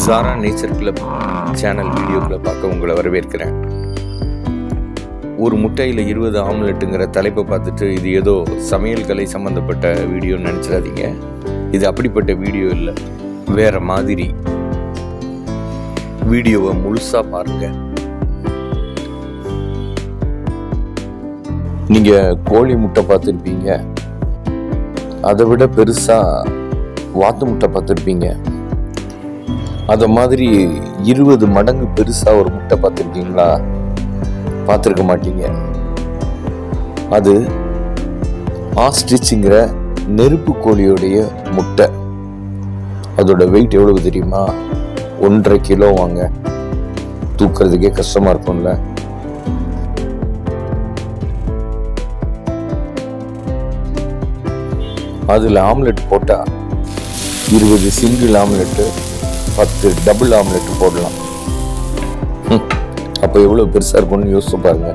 ஜாரா nature club channel வீடியோக்களை பார்க்க உங்களை வரவேற்கிறேன். ஒரு முட்டையில் இருபது ஆம்லெட்டுங்கிற தலைப்பை பார்த்துட்டு இது ஏதோ சமையல் கலை சம்மந்தப்பட்ட வீடியோன்னு நினச்சிடாதீங்க. இது அப்படிப்பட்ட வீடியோ இல்லை வேற மாதிரி. வீடியோவை முழுசாக பாருங்க. நீங்கள் கோழி முட்டை பார்த்துருப்பீங்க. அதை விட பெருசாக வாத்து முட்டை பார்த்துருப்பீங்க. அதை மாதிரி இருபது மடங்கு பெருசாக ஒரு முட்டை பார்த்துருக்கீங்களா? பார்த்துருக்க மாட்டீங்க. அது ஆஸ்ட்ரிச்சுங்கிற நெருப்பு கோழியுடைய முட்டை. அதோட வெயிட் எவ்வளவு தெரியுமா? ஒன்றரை கிலோ வாங்க. தூக்கிறதுக்கே கஷ்டமாக இருக்கும்ல. அதில் ஆம்லெட் போட்டால் இருபது சிங்கிள் ஆம்லெட்டு பத்து டபுள் ஆம்லெட் போடலாம். அப்போ எவ்வளோ பெருசாக இருக்கும்னு யோசிச்சு பாருங்க.